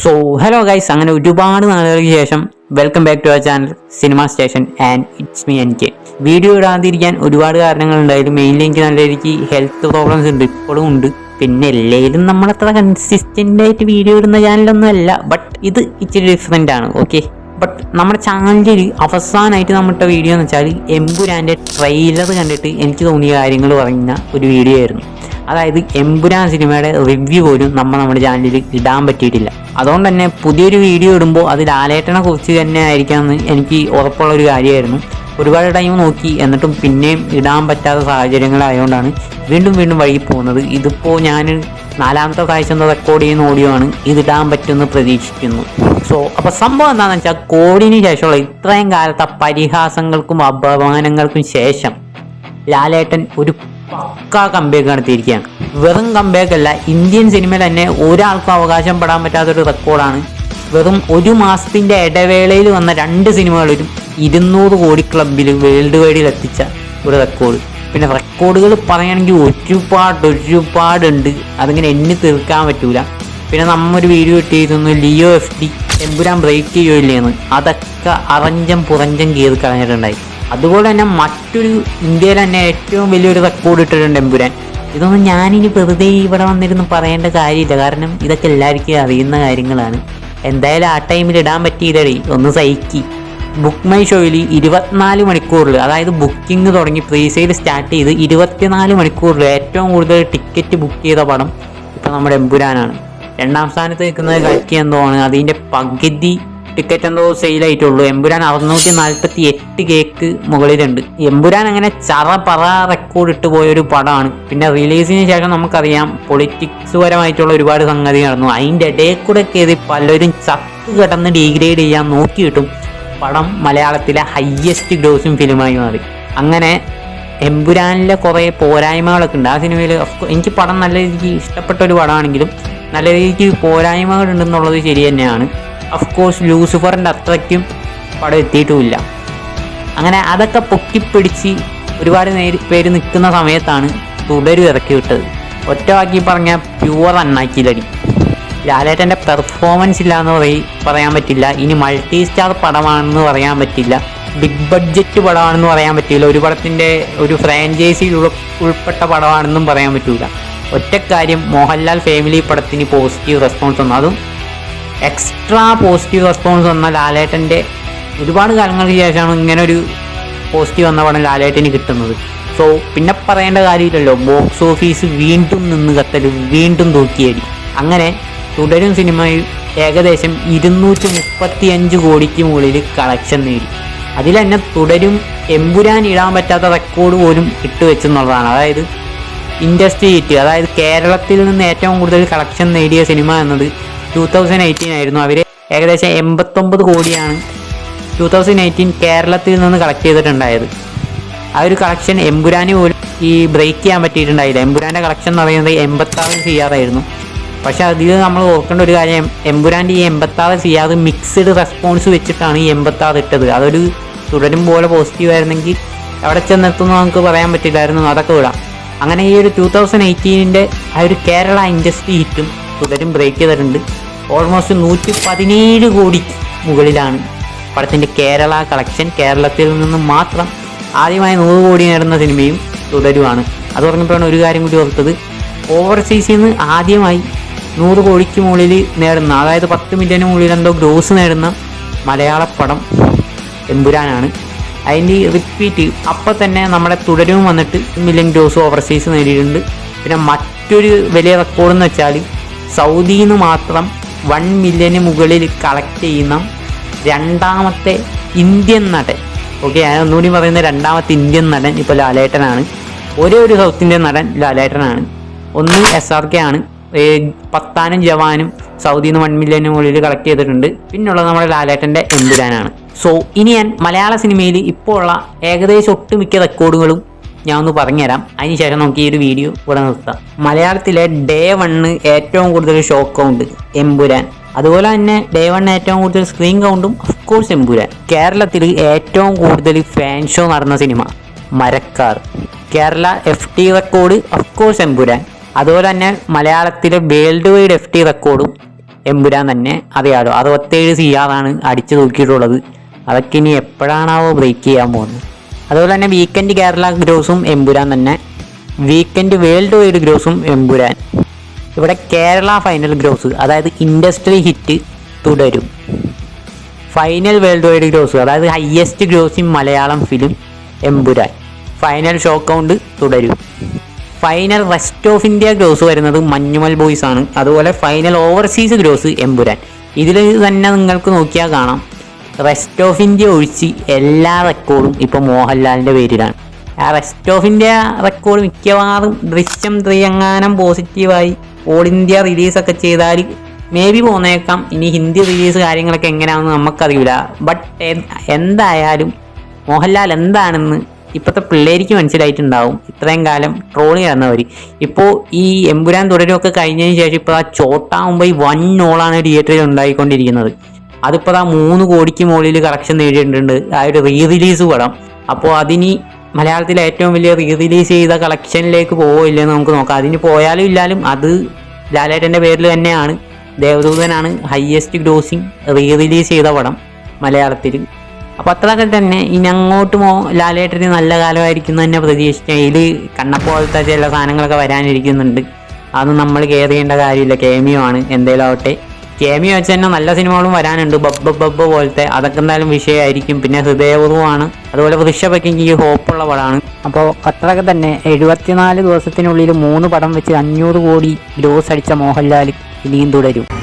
So hello guys അങ്ങനെ ഒരുപാട് നാളുകൾക്ക് ശേഷം welcome back to our channel cinema station and it's me N K video ഇടാതിരിക്കാൻ ഒരുപാട് കാരണങ്ങളുണ്ടായാലും മെയിൻലി എനിക്ക് നല്ല രീതിക്ക് ഹെൽത്ത് പ്രോബ്ലംസ് ഉണ്ട് ഇപ്പോഴും ഉണ്ട്. പിന്നെ എല്ലാവരും നമ്മളത്ര കൺസിസ്റ്റന്റ് ആയിട്ട് വീഡിയോ ഇടുന്ന ചാനലൊന്നും അല്ല ബട്ട് ഇത് ഇച്ചിരി ഡിഫറെന്റ് ആണ് ഓക്കെ ബട്ട് നമ്മുടെ ചാനലിൽ അവസാനമായിട്ട് നമ്മുടെ വീഡിയോ എന്ന് വെച്ചാൽ എംപുരാന്റെ ട്രെയിലർ കണ്ടിട്ട് എനിക്ക് തോന്നിയ കാര്യങ്ങൾ പറയുന്ന ഒരു വീഡിയോ ആയിരുന്നു. അതായത് എംപുരാൻ സിനിമയുടെ റിവ്യൂ പോലും നമ്മൾ നമ്മുടെ ചാനലിൽ ഇടാൻ പറ്റിയിട്ടില്ല. അതുകൊണ്ട് തന്നെ പുതിയൊരു വീഡിയോ ഇടുമ്പോൾ അത് ലാലേട്ടനെ കുറിച്ച് തന്നെ ആയിരിക്കാമെന്ന് എനിക്ക് ഉറപ്പുള്ള ഒരു കാര്യമായിരുന്നു. ഒരുപാട് ടൈം നോക്കി എന്നിട്ടും പിന്നെയും ഇടാൻ പറ്റാത്ത സാഹചര്യങ്ങളായതുകൊണ്ടാണ് വീണ്ടും വീണ്ടും വഴി പോകുന്നത്. ഇതിപ്പോൾ ഞാൻ നാലാമത്തെ പ്രാവശ്യം റെക്കോർഡ് ചെയ്യുന്ന ഓഡിയോ ആണ്. ഇതിടാൻ പറ്റുമെന്ന് പ്രതീക്ഷിക്കുന്നു. സോ അപ്പോൾ സംഭവം എന്താണെന്ന് വെച്ചാൽ കോടിന് ശേഷമുള്ള ഇത്രയും കാലത്തെ പരിഹാസങ്ങൾക്കും അപമാനങ്ങൾക്കും ശേഷം ലാലേട്ടൻ ഒരു പക്കാ കമ്പേക്ക് നടത്തിയിരിക്കുകയാണ്. വെറും കമ്പേക്ക് അല്ല ഇന്ത്യൻ സിനിമയിൽ തന്നെ ഒരാൾക്കും അവകാശം പെടാൻ പറ്റാത്തൊരു റെക്കോർഡാണ് വെറും ഒരു മാസത്തിന്റെ ഇടവേളയിൽ വന്ന രണ്ട് സിനിമകളിലും ഇരുന്നൂറ് കോടി ക്ലബിൽ വേൾഡ് വൈഡിൽ എത്തിച്ച ഒരു റെക്കോർഡ് പിന്നെ റെക്കോർഡുകൾ പറയുകയാണെങ്കിൽ ഒരുപാട് ഒരുപാടുണ്ട്. അതിങ്ങനെ എണ്ണി തീർക്കാൻ പറ്റൂല. പിന്നെ നമ്മൊരു വീഡിയോ ഇട്ടിരുന്നു Leo F D Empuraan break ചെയ്യുമില്ലേന്ന് അതൊക്കെ അറഞ്ചം പുറഞ്ചം കീറി കളഞ്ഞിട്ടുണ്ടായി. അതുപോലെ തന്നെ മറ്റൊരു ഇന്ത്യയിൽ തന്നെ ഏറ്റവും വലിയൊരു റെക്കോർഡ് ഇട്ടിട്ടുണ്ട് എമ്പുരാൻ ഇതൊന്നും ഞാനിനി വെറുതെ ഇവിടെ വന്നിരുന്ന് പറയേണ്ട കാര്യമില്ല. കാരണം ഇതൊക്കെ എല്ലാവർക്കും അറിയുന്ന കാര്യങ്ങളാണ്. എന്തായാലും ആ ടൈമിൽ ഇടാൻ പറ്റിയില്ലടി. ഒന്ന് സഹിക്കി. ബുക്ക് മൈ ഷോയിൽ ഇരുപത്തിനാല് മണിക്കൂറിൽ അതായത് ബുക്കിംഗ് തുടങ്ങി പ്രീസെയിൽ സ്റ്റാർട്ട് ചെയ്ത് ഇരുപത്തിനാല് മണിക്കൂറിൽ ഏറ്റവും കൂടുതൽ ടിക്കറ്റ് ബുക്ക് ചെയ്ത പടം ഇപ്പം നമ്മുടെ എമ്പുരാനാണ്. രണ്ടാം സ്ഥാനത്ത് നിൽക്കുന്നത് കറ്റി എന്തോ ആണ് അതിന്റെ പകുതി ടിക്കറ്റ് എന്തോ സെയിലായിട്ടുള്ളൂ എമ്പുരാൻ അറുന്നൂറ്റി നാൽപ്പത്തി എട്ട് കേക്ക് മുകളിലുണ്ട്. എമ്പുരാൻ അങ്ങനെ ചറ പറ റെക്കോർഡ് ഇട്ട് പോയൊരു പടമാണ്. പിന്നെ റിലീസിന് ശേഷം നമുക്കറിയാം പൊളിറ്റിക്സ് പരമായിട്ടുള്ള ഒരുപാട് സംഗതി നടന്നു. അതിന്റെ ഇടയിൽ കൂടെ കയറി പലരും ചത്ത് കിടന്ന് ഡീഗ്രേഡ് ചെയ്യാൻ നോക്കിയിട്ടും പടം മലയാളത്തിലെ ഹയ്യസ്റ്റ് ഗ്രോസിംഗ് ഫിലിമായി മാറി. അങ്ങനെ എമ്പുരാനിലെ കുറേ പോരായ്മകളൊക്കെ ഉണ്ട്. ആ സിനിമയിൽ എനിക്ക് പടം നല്ല രീതിക്ക് ഇഷ്ടപ്പെട്ട ഒരു പടമാണെങ്കിലും നല്ല രീതിക്ക് പോരായ്മകളുണ്ടെന്നുള്ളത് ശരി തന്നെയാണ്. ഓഫ് കോഴ്സ് ലൂസിഫറിന്റെ അത്രയ്ക്കും പടം എത്തിയിട്ടുമില്ല. അങ്ങനെ അതൊക്കെ പൊക്കിപ്പിടിച്ച് ഒരുപാട് നേര് പേര് നിൽക്കുന്ന സമയത്താണ് തുടരും ഇറക്കി വിട്ടത് ഒറ്റവാക്കി വാക്കി പറഞ്ഞ പ്യുവർ അണ്ണാക്കിലടി ലാലേട്ടന്റെ പെർഫോമൻസ് ഇല്ല പറയി പറയാൻ പറ്റില്ല. ഇനി മൾട്ടി സ്റ്റാർ പടമാണെന്ന് പറയാൻ പറ്റില്ല. ബിഗ് ബഡ്ജറ്റ് പടമാണെന്ന് പറയാൻ പറ്റില്ല. ഒരു പടത്തിന്റെ ഒരു ഫ്രാഞ്ചൈസിയിൽ ഉൾപ്പെട്ട പടമാണെന്നും പറയാൻ പറ്റില്ല ഒറ്റ കാര്യം മോഹൻലാൽ ഫാമിലി പടത്തിന് പോസിറ്റീവ് റെസ്പോൺസ് വന്നു. അതും എക്സ്ട്രാ പോസിറ്റീവ് റെസ്പോൺസ് വന്ന ലാലേട്ടന്റെ ഒരുപാട് കാലങ്ങൾക്ക് ശേഷമാണ് ഇങ്ങനെ ഒരു പോസിറ്റീവ് വന്ന പടം ലാലേട്ടന് കിട്ടുന്നത്. സോ പിന്നെ പറയേണ്ട കാര്യമില്ലല്ലോ. ബോക്സ് ഓഫീസ് വീണ്ടും നിന്ന് കത്തൽ വീണ്ടും തൂക്കിയടി. അങ്ങനെ തുടരും സിനിമയിൽ ഏകദേശം ഇരുന്നൂറ്റി മുപ്പത്തി അഞ്ച് കോടിക്ക് മുകളിൽ കളക്ഷൻ നേടി. അതിൽ തന്നെ തുടരും എമ്പുരാൻ ഇടാൻ പറ്റാത്ത റെക്കോർഡ് പോലും ഇട്ട് വെച്ചെന്നുള്ളതാണ്. അതായത് ഇൻഡസ്ട്രി ഹിറ്റ് അതായത് കേരളത്തിൽ നിന്ന് ഏറ്റവും കൂടുതൽ കളക്ഷൻ നേടിയ സിനിമ എന്നത് ടൂ തൗസൻഡ് എയ്റ്റീൻ ആയിരുന്നു. അവർ ഏകദേശം എൺപത്തൊമ്പത് കോടിയാണ് ടൂ തൗസൻഡ് എയ്റ്റീൻ കേരളത്തിൽ നിന്ന് കളക്ട് ചെയ്തിട്ടുണ്ടായത്. ആ ഒരു കളക്ഷൻ എമ്പുരാന് പോലും ഈ ബ്രേക്ക് ചെയ്യാൻ പറ്റിയിട്ടുണ്ടായില്ല. എമ്പുരാന്റെ കളക്ഷൻ എന്ന് പറയുന്നത് എൺപത്താറ് ചെയ്യാറായിരുന്നു പക്ഷെ അതിൽ നമ്മൾ ഓർക്കേണ്ട ഒരു കാര്യം എമ്പുരാന്റെ ഈ എൺപത്താറ് ചെയ്യാറ് മിക്സ്ഡ് റെസ്പോൺസ് വെച്ചിട്ടാണ് ഈ എൺപത്താറ് ഇട്ടത്. അതൊരു തുടരും പോലെ പോസിറ്റീവ് ആയിരുന്നെങ്കിൽ അവിടെ ചെന്നെത്തുന്നു നമുക്ക് പറയാൻ പറ്റില്ലായിരുന്നു. അതൊക്കെ വിടാം. അങ്ങനെ ഈ ഒരു ടൂ തൗസൻഡ് എയ്റ്റീനിന്റെ ആ ഒരു കേരള ഇൻഡസ്ട്രി ഹിറ്റും തുടരും ബ്രേക്ക് ചെയ്തിട്ടുണ്ട്. ഓൾമോസ്റ്റ് നൂറ്റി പതിനേഴ് കോടി മുകളിലാണ് പടത്തിന്റെ കേരള കളക്ഷൻ കേരളത്തിൽ നിന്ന് മാത്രം ആദ്യമായി നൂറ് കോടി നേടുന്ന സിനിമയും തുടരുവാണ്. അത് പറഞ്ഞപ്പോഴാണ് ഒരു കാര്യം കൂടി ഓർത്തത്. ഓവർസീസിൽ നിന്ന് ആദ്യമായി നൂറ് കോടിക്ക് മുകളിൽ നേടുന്ന അതായത് പത്ത് മില്യന് മുകളിൽ എന്തോ ഗ്രോസ് നേടുന്ന മലയാള പടം എമ്പുരാനാണ്. അതിന്റെ റിപ്പീറ്റ് അപ്പം തന്നെ നമ്മുടെ തുടരും വന്നിട്ട് മില്യൺ ഗ്രോസ് ഓവർസീസ് നേടിയിട്ടുണ്ട്. പിന്നെ മറ്റൊരു വലിയ റെക്കോർഡ് എന്ന് വെച്ചാൽ സൗദിയിൽ നിന്ന് മാത്രം വൺ മില്യന് മുകളിൽ കളക്ട് ചെയ്യുന്ന രണ്ടാമത്തെ ഇന്ത്യൻ നടൻ. ഓക്കെ ഞാൻ ഒന്നുകൂടി പറയുന്ന രണ്ടാമത്തെ ഇന്ത്യൻ നടൻ ഇപ്പോൾ ലാലേട്ടനാണ്. ഒരേ ഒരു സൗത്ത് ഇന്ത്യൻ നടൻ ലാലേട്ടനാണ്. ഒന്ന് എസ് ആർ കെ ആണ്. പത്താനും ജവാനും സൗദിയിൽ നിന്ന് വൺ മില്യന് മുകളിൽ കളക്ട് ചെയ്തിട്ടുണ്ട്. പിന്നുള്ളത് നമ്മുടെ ലാലേട്ടന്റെ എമ്പുരാനാണ്. സോ ഇനി ഞാൻ മലയാള സിനിമയിൽ ഇപ്പോൾ ഉള്ള ഏകദേശം ഒട്ടുമിക്ക റെക്കോർഡുകളും ഞാൻ ഒന്ന് പറഞ്ഞുതരാം. അതിനുശേഷം നമുക്ക് ഈ ഒരു വീഡിയോ ഇവിടെ നിർത്താം. മലയാളത്തിലെ ഡേ വണ്ണ് ഏറ്റവും കൂടുതൽ ഷോ കൗണ്ട് എമ്പുരാൻ. അതുപോലെ തന്നെ ഡേ വൺ ഏറ്റവും കൂടുതൽ സ്ക്രീൻ കൗണ്ടും ഓഫ് കോഴ്സ് എമ്പുരാൻ. കേരളത്തിൽ ഏറ്റവും കൂടുതൽ ഫാൻ ഷോ നടന്ന cinema Marakkar. Kerala F T record of course Empuraan. അതുപോലെ തന്നെ മലയാളത്തിലെ വേൾഡ് വൈഡ് എഫ് ടി റെക്കോർഡും എമ്പുരാൻ തന്നെ അറിയാലോ. അറുപത്തേഴ് സി ആറാണ് അടിച്ചു തൂക്കിയിട്ടുള്ളത്. അതൊക്കെ ഇനി എപ്പോഴാണാവോ ബ്രേക്ക് ചെയ്യാൻ പോകുന്നത്. അതുപോലെ തന്നെ വീക്കെൻഡ് കേരള ഗ്രോസും എമ്പുരാൻ തന്നെ. വീക്കെൻഡ് വേൾഡ് വൈഡ് ഗ്രോസും എമ്പുരാൻ. ഇവിടെ കേരള ഫൈനൽ ഗ്രോസ് അതായത് industry hit Thudarum. Final world wide gross അതായത് highest gross in Malayalam film Empuraan. Final show count Thudarum. Final rest of India gross വരുന്നത് മഞ്ഞുമൽ ബോയ്സ് ആണ്. അതുപോലെ ഫൈനൽ ഓവർസീസ് ഗ്രോസ് എമ്പുരാൻ. ഇതിൽ തന്നെ നിങ്ങൾക്ക് നോക്കിയാൽ കാണാം. റെസ്റ്റ് ഓഫ് ഇന്ത്യ ഒഴിച്ച് എല്ലാ റെക്കോർഡും ഇപ്പോൾ മോഹൻലാലിന്റെ പേരിലാണ്. ആ റെസ്റ്റ് ഓഫ് ഇന്ത്യ റെക്കോർഡ് മിക്കവാറും ദൃശ്യം ത്രിയങ്ങാനം പോസിറ്റീവായി ഓൾ ഇന്ത്യ റിലീസൊക്കെ ചെയ്താൽ മേ ബി പോന്നേക്കാം. ഇനി ഹിന്ദി റിലീസ് കാര്യങ്ങളൊക്കെ എങ്ങനെയാണെന്ന് നമുക്കറിയില്ല ബട്ട് എന്തായാലും മോഹൻലാൽ എന്താണെന്ന് ഇപ്പോഴത്തെ പിള്ളേർക്ക് മനസ്സിലായിട്ടുണ്ടാവും. ഇത്രയും കാലം ട്രോളി നടന്നവർ ഇപ്പോൾ ഈ എമ്പുരാൻ തുടരുമൊക്കെ കഴിഞ്ഞതിന് ശേഷം ഇപ്പോൾ ആ ചോട്ടാകുമ്പോൾ ഈ വൺ ഓളാണ് തിയേറ്ററിൽ ഉണ്ടായിക്കൊണ്ടിരിക്കുന്നത്. അതിപ്പോൾ ആ മൂന്ന് കോടിക്ക് മുകളിൽ കളക്ഷൻ നേടിയിട്ടുണ്ട്. ആ ഒരു റീ റിലീസ് പടം. അപ്പോൾ അതിനി മലയാളത്തിലെ ഏറ്റവും വലിയ റീ റിലീസ് ചെയ്ത കളക്ഷനിലേക്ക് പോവില്ലെന്ന് നമുക്ക് നോക്കാം. അതിന് പോയാലും ഇല്ലാലും അത് ലാലേട്ടന്റെ പേരിൽ തന്നെയാണ്. ദേവദൂതനാണ് ഹയസ്റ്റ് ഗ്രോസിങ് റീ റിലീസ് ചെയ്ത പടം മലയാളത്തിൽ അപ്പോൾ അത്രയൊക്കെ തന്നെ. ഇനി അങ്ങോട്ട് മോ ലാലേട്ടന് നല്ല കാലമായിരിക്കും തന്നെ പ്രതീക്ഷിക്കാം. ഇതിൽ കണ്ണപ്പോലത്തെ ചില സാധനങ്ങളൊക്കെ വരാനിരിക്കുന്നുണ്ട്. അത് നമ്മൾ കെയർ ചെയ്യേണ്ട കാര്യമില്ല. കേമിയോ ആണ്. എന്തേലും ആവട്ടെ. കേമിയോ വെച്ച് തന്നെ നല്ല സിനിമകളും വരാനുണ്ട്. ബബ്ബ ബബ്ബ പോലത്തെ. അതൊക്കെ എന്തായാലും വിഷയമായിരിക്കും. പിന്നെ ഹൃദയപൂർവമാണ്. അതുപോലെ വൃഷഭയ്ക്ക് എനിക്ക് ഹോപ്പുള്ള പടമാണ്. അപ്പോൾ അത്രയൊക്കെ തന്നെ. എഴുപത്തിനാല് ദിവസത്തിനുള്ളിൽ മൂന്ന് പടം വെച്ച് അഞ്ഞൂറ് കോടി ഗ്രോസ് അടിച്ച മോഹൻലാൽ ഇനിയും തുടരും.